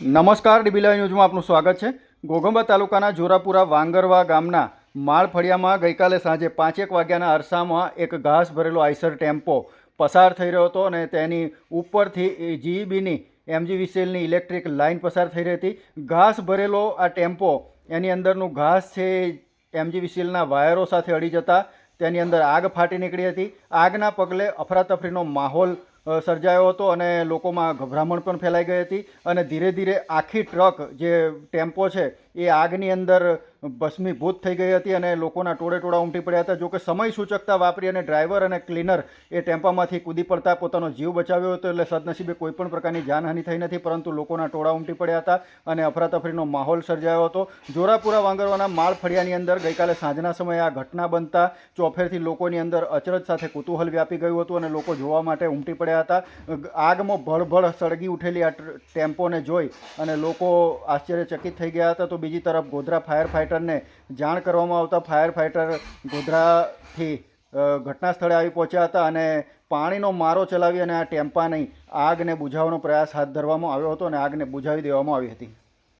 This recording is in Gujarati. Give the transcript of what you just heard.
નમસ્કાર ડીબીલા ન્યૂઝમાં આપનું સ્વાગત છે. ઘોઘંબા તાલુકાના જોરાપુરા વાંગરવા ગામના માળફળિયામાં ગઈકાલે સાંજે પાંચેક વાગ્યાના અરસામાં એક ઘાસ ભરેલો આઈસર ટેમ્પો પસાર થઈ રહ્યો હતો અને તેની ઉપરથી જીઈબીની એમજીવીસીએલની ઇલેક્ટ્રિક લાઇન પસાર થઈ રહી હતી. ઘાસ ભરેલો આ ટેમ્પો એની અંદરનું ઘાસ છે એમજીવીસીએલના વાયરો સાથે અડી જતા તેની અંદર આગ ફાટી નીકળી હતી. આગના પગલે અફરાતફરીનો માહોલ સર્જાયો હતો અને લોકોમાં ગભરામણ પણ ફેલાઈ ગઈ હતી અને ધીરે ધીરે આખી ટ્રક જે ટેમ્પો છે એ આગની અંદર ભસ્મીભૂત થઈ ગઈ હતી અને લોકોના ટોળે ટોળા ઉમટી પડ્યા હતા. જોકે સમય સૂચકતા વાપરી અને ડ્રાઈવર અને ક્લીનર એ ટેમ્પામાંથી કૂદી પડતા પોતાનો જીવ બચાવ્યો હતો એટલે સદનસીબે કોઈ પણ પ્રકારની જાનહાનિ થઈ નથી, પરંતુ લોકોના ટોળા ઉમટી પડ્યા હતા અને અફરાતફરીનો માહોલ સર્જાયો હતો. જોરાપુરા વાંગરવાના માળ ફળિયાની અંદર ગઈકાલે સાંજના સમયે આ ઘટના બનતા ચોફેરથી લોકોની અંદર અચરજ સાથે કુતૂહલ વ્યાપી ગયું હતું અને લોકો જોવા માટે ઉમટી પડ્યા હતા. આગમાં ભળભળ સળગી ઉઠેલી આ ટેમ્પોને જોઈ અને લોકો આશ્ચર્યચકિત થઈ ગયા હતા. તો બીજી તરફ ગોધરા ફાયર ફાઇટરને જાણ કરવામાં આવતા ફાયર ફાઇટર ગોધરાથી ઘટના સ્થળે આવી પહોંચ્યા હતા અને પાણીનો મારો ચલાવી અને આ ટેમ્પાની આગને બુઝાવવાનો પ્રયાસ હાથ ધરવામાં આવ્યો હતો અને આગને બુઝાવી દેવામાં આવી હતી.